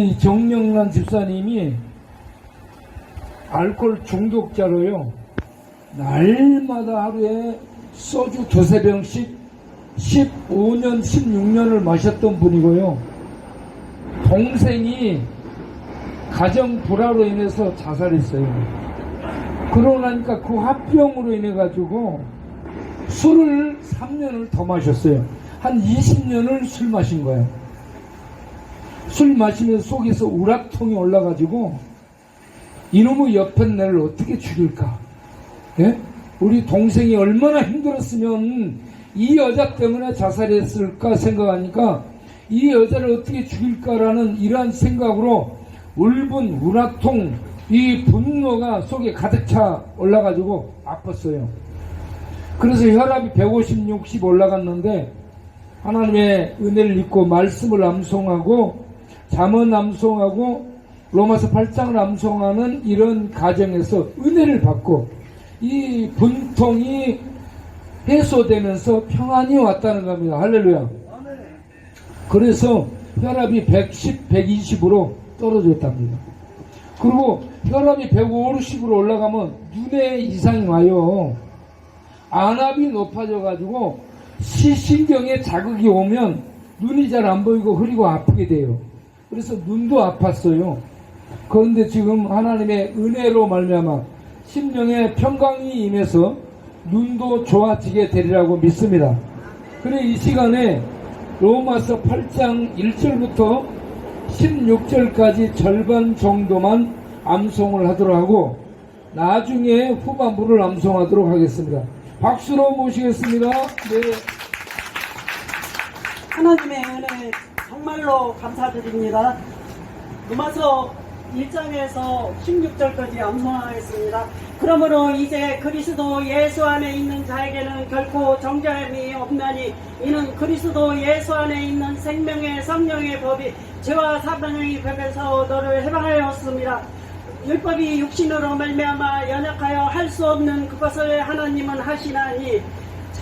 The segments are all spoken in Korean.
이 정영란 집사님이 알코올 중독자로요. 날마다 하루에 소주 두세 병씩 15년, 16년을 마셨던 분이고요. 동생이 가정 불화로 인해서 자살했어요. 그러고 나니까 그 화병으로 인해 가지고 술을 3년을 더 마셨어요. 한 20년을 술 마신 거예요. 술 마시면서 속에서 우락통이 올라가지고 이놈의 옆에 나를 어떻게 죽일까? 예? 우리 동생이 얼마나 힘들었으면 이 여자 때문에 자살했을까 생각하니까 이 여자를 어떻게 죽일까라는 이러한 생각으로 울분, 우락통, 이 분노가 속에 가득 차 올라가지고 아팠어요. 그래서 혈압이 150, 60 올라갔는데 하나님의 은혜를 입고 말씀을 암송하고 잠언 암송하고 로마서 8장을 암송하는 이런 가정에서 은혜를 받고 이 분통이 해소되면서 평안이 왔다는 겁니다. 할렐루야. 그래서 혈압이 110, 120으로 떨어졌답니다. 그리고 혈압이 150으로 올라가면 눈에 이상이 와요. 안압이 높아져가지고 시신경에 자극이 오면 눈이 잘 안 보이고 흐리고 아프게 돼요. 그래서 눈도 아팠어요. 그런데 지금 하나님의 은혜로 말미암아 심령에 평강이 임해서 눈도 좋아지게 되리라고 믿습니다. 그래 이 시간에 로마서 8장 1절부터 16절까지 절반 정도만 암송을 하도록 하고 나중에 후반부를 암송하도록 하겠습니다. 박수로 모시겠습니다. 네. 하나님의 은혜 정말로 감사드립니다. 로마서 1장에서 16절까지 암송하겠습니다. 그러므로 이제 그리스도 예수 안에 있는 자에게는 결코 정죄함이 없나니 이는 그리스도 예수 안에 있는 생명의 성령의 법이 죄와 사방의 벽에서 너를 해방하였습니다. 율법이 육신으로 말미암아 연약하여 할 수 없는 그것을 하나님은 하시나니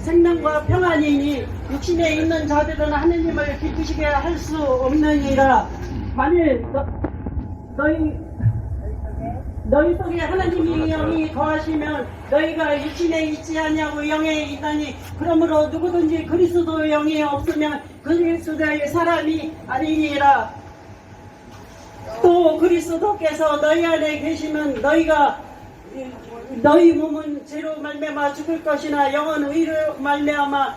생명과 평안이니 육신에 있는 자들은 하느님을 기쁘시게 할 수 없느니라. 만일 너, 너희 너희 속에 하나님이 영이 거하시면 너희가 육신에 있지 아니하고 영에 있다니 그러므로 누구든지 그리스도 영이 없으면 그리스도의 사람이 아니니라. 또 그리스도께서 너희 안에 계시면 너희가 너희 몸은 죄로 말미암아 죽을 것이나 영은 의로 말미암아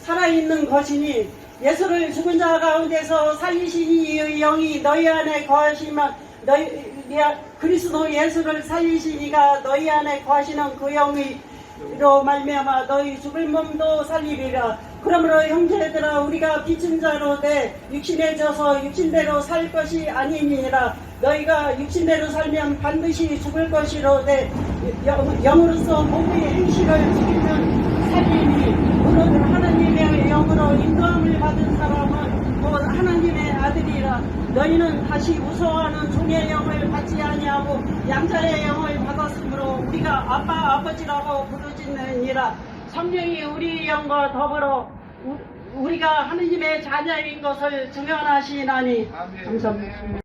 살아있는 것이니 예수를 죽은 자 가운데서 살리신 이의 영이 너희 안에 거하시면 너희 그리스도 예수를 살리신 이가 너희 안에 거하시는 그 영이로 말미암아 너희 죽을 몸도 살리리라. 그러므로 형제들아 우리가 빚진 자로 돼 육신에 져서 육신대로 살 것이 아니니라 너희가 육신대로 살면 반드시 죽을 것이로되 영- 영으로서 몸의 행실을 죽이면 살리니 오늘 하나님의 영으로 인도함을 받은 사람은 곧 하나님의 아들이라. 너희는 다시 무서워하는 종의 영을 받지 아니하고 양자의 영을 받았으므로 우리가 아빠 아버지라고 부르짖느니라. 성령이 우리 영과 더불어 우- 우리가 하느님의 자녀인 것을 증언하시나니 감사합니다.